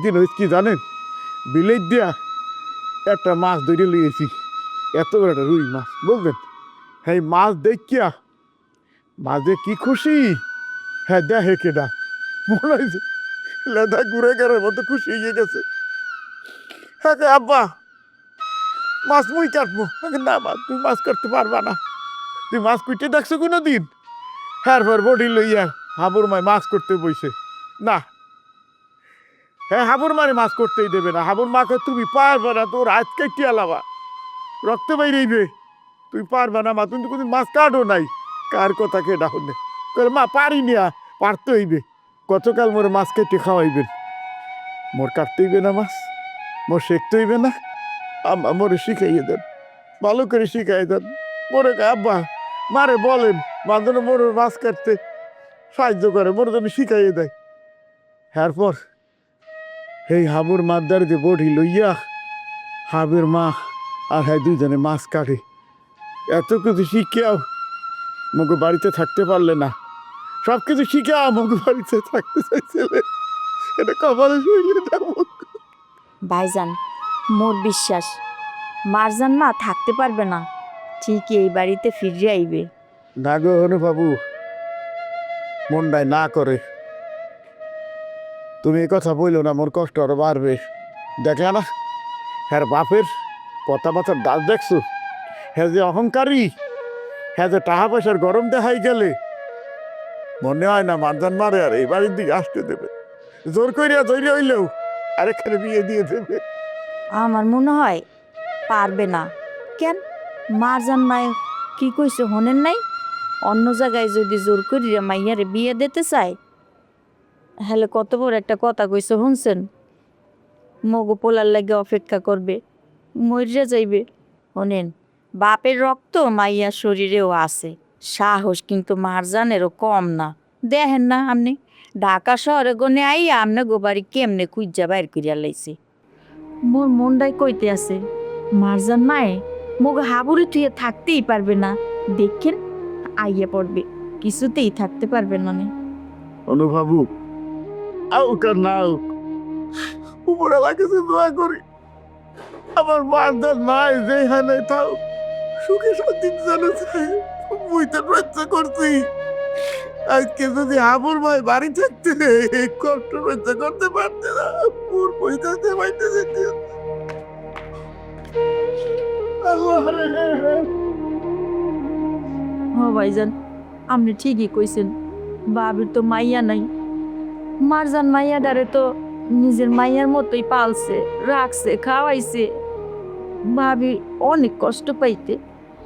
একদিন হয়েছে কি জানেন? বিলেট দিয়া একটা মাছ ধরে লিয়েছি এত বড় একটা রুই মাছ, বুঝলেন? হ্যাঁ মাছ দেখিয়া মাঝে কি খুশি? হ্যাঁ দেখে কেডা। মনে হয়েছে লেদা ঘুরে গেড়ার মতো খুশি হয়ে গেছে। হ্যাঁ আব্বা, মাছ মুই কাটবো। না মা, তুই মাছ কাটতে পারবা না। তুই মাছ কুইটে দেখছ কোনো দিন হ্যাঁ বডি লইয়া হাবুর মায় মাছ করতে বইছে। না হ্যাঁ হাবুর মারে মাছ করতেই দেবে না। হাবুর মাকে তুমি পারবে না, তোর হাত কেটে আলাবা? রক্ত বাইরেইবে তুই পারবে না মা, তুমি তো কোনদিন মাছ কাটো নাই। কার কথা কে ডাহনে করে মা পারি নিয়া পারতে হইবে। গতকাল মোর মাছ কেটে খাওয়াইবেন। মোর কাটতে হইবে না মাছ। মোর শেখতে হইবে না। আম্মা মোরে শিখাইয়ে দেন। ভালো করে শিখাই দেন। মোরে আব্বা? মারে বলেন, মাঝে মোর মাছ কাটতে সাহায্য করে, মোর জন্য শিখাইয়ে দেয়। এরপর এই হাবুর মাদ্দার যে বডি লইয়া হাবের মা আর হ্যাঁ দুইজনে মাছ কাটে। এত কিছু শিখিয়াও মগু বাড়িতে থাকতে পারলে না। সব কিছু শিখিয়া মগু বাড়িতে থাকতে চাইছিলে। এটা কপালে শুইলে দেবো ভাইজান মোর বিশ্বাস মারজান মা থাকতে পারবে না। ঠিক এই বাড়িতে ফিরে আইবে। না গো বাবু মনটাই না করে। তুমি এই কথা বইলো না, মোর কষ্ট আরও বাড়বে। দেখলে না হ্যাঁ বাপের কথাবার্তার দাস দেখছ? হ্যাঁ যে অহংকারী হ্যাঁ যে টাকা পয়সার গরম দেখাই গেলে। মনে হয় না মারজান মারে আর এই বাড়ির দিকে আসতে দেবে। জোর করিয়া তৈরি হইলেও আরেকখানে বিয়ে দিয়ে দেবে। আমার মনে হয় পারবে না। কেন? মারজান মায়ে কি কইছে, হনেন নাই? অন্য জায়গায় যদি জোর করিয়া মাইয়ারে বিয়ে দিতে চায় হলে কত বড় একটা কথা কইছে, শুনছেন? মগু পোলার লাগে অপেক্ষা করবে, মরিয়া যাইবে। শোনেন, বাপের রক্ত মাইয়ার শরীরেও আছে, সাহস কিন্তু মারজানেরও কম না। দেখেন না আপনি, ঢাকা শহরে গনে আইয়া আমনে গোবারি কেমনে কুইজা বাইর করিয়া লাইছে। মোর মনটাই কইতে আছে মারজান মায়ে মোক হাবুরে তুই থাকতেই পারবে না। দেখেন, আইয়া পড়বে, কিছুতেই থাকতে পারবে না নে। অনুভাবু আউক আর না আউক উপরে লাগেছে দোয়া করি। আমার মারদার নাই, যেখানে তাও সুখে শান্তি জানে বুঝতে রক্ষা করছি। আজকে যদি হাবুর ভাই বাড়ি থাকতে, কষ্ট রক্ষা করতে পারতে না। পুর পয়সাতে পাইতে যেতে হ ভাইজান, আপনি ঠিকই কইছেন। বাবির তো মাইয়া নাই। মারজান মাইয়া দারে তো নিজের মাইয়ার মতোই পালছে রাখছে খাওয়াইছে। ভাবি অনেক কষ্ট পাইতে।